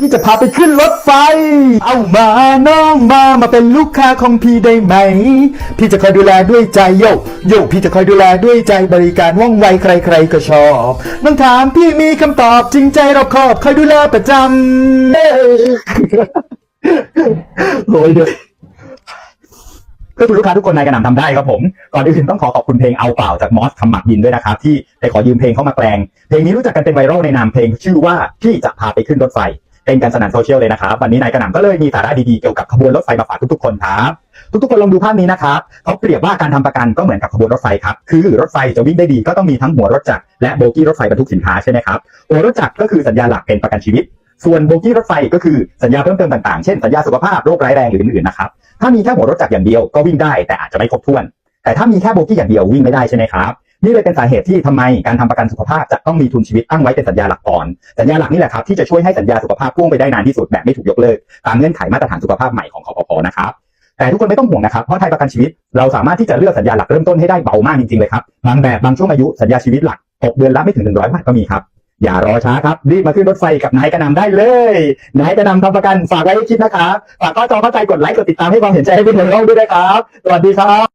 พี่จะพาไปขึ้นรถไฟ เอามาน้องมามาเป็นลูกค้าของพี่ได้ไหม พี่จะคอยดูแลด้วยใจโยกโยกพี่จะคอยดูแลด้วยใจบริการว่องไวใคร ๆ ก็ชอบน้องถามพี่มีคำตอบจริงใจรอบคอบคอยดูแลประจำเอ้ยโรยเลยเพื่อคุณลูกค้าทุกคนนายกระหน่ำทำได้ครับผม ก่อนอื่นต้องขอขอบคุณเพลงเอาเปล่าจากมอสคำหมักยินด้วยนะครับ ที่ได้ขอยืมเพลงเข้ามาแปลง เพลงนี้รู้จักกันเป็นไวรัลในนามเพลงชื่อว่าพี่จะพาไปขึ้นรถไฟ เป็นการสนั่นโซเชียลเลยนะครับ วันนี้นายกระหน่ำก็เลยมีสาระดีๆเกี่ยวกับขบวนรถไฟมาฝากทุกๆคนครับทุกๆคนลองดูภาพนี้นะครับเขาเปรียบว่าการทำประกันก็เหมือนกับขบวนรถไฟครับ คือรถไฟจะวิ่งได้ดีก็ต้องมีทั้งหัวรถจักรและโบกี้รถไฟบรรทุกสินค้าใช่ไหมครับหัวรถจักรก็คือสัญญาหลักเป็นประกันชีวิต ส่วนโบกี้รถไฟก็คือสัญญาเพิ่มเติมต่างๆ เช่นสัญญาสุขภาพโรคร้ายแรงหรืออื่นๆนะครับ ถ้ามีแค่หัวรถจักรอย่างเดียวก็วิ่งได้แต่อาจจะไม่ครบถ้วน แต่ถ้ามีแค่โบกี้อย่างเดียววิ่งไม่ได้ใช่ไหมครับ นี่เลยเป็นสาเหตุที่ทำไมการทำประกันสุขภาพจะต้องมีทุนชีวิตตั้งไว้เป็นสัญญาหลักก่อน สัญญาหลักนี่แหละครับที่จะช่วยให้สัญญาสุขภาพพ่วงไปได้นานที่สุดแบบไม่ถูกยกเลิกตามเงื่อนไขมาตรฐานสุขภาพใหม่ของคอปพนะครับแต่ทุกคนไม่ต้องห่วงนะครับ เพราะไทยประกันชีวิตเราสามารถที่จะเลือกสัญญาหลักเริ่มต้นให้ได้เบามากจริงๆเลยครับ บางแบบบางช่วงอายุสัญญาชีวิตหลักตกเดือนละไม่ถึง 100บาทก็มีครับ อย่ารอช้าครับ รีบมาขึ้นรถไฟกับนายกระนำได้เลยนายกระนำทำประกันฝากไว้ให้คิดนะครับ ฝากก็จอเข้าใจกดไลค์กดติดตามให้ความเห็นใจให้พี่อร์ด้วยนะครับ สวัสดีครับ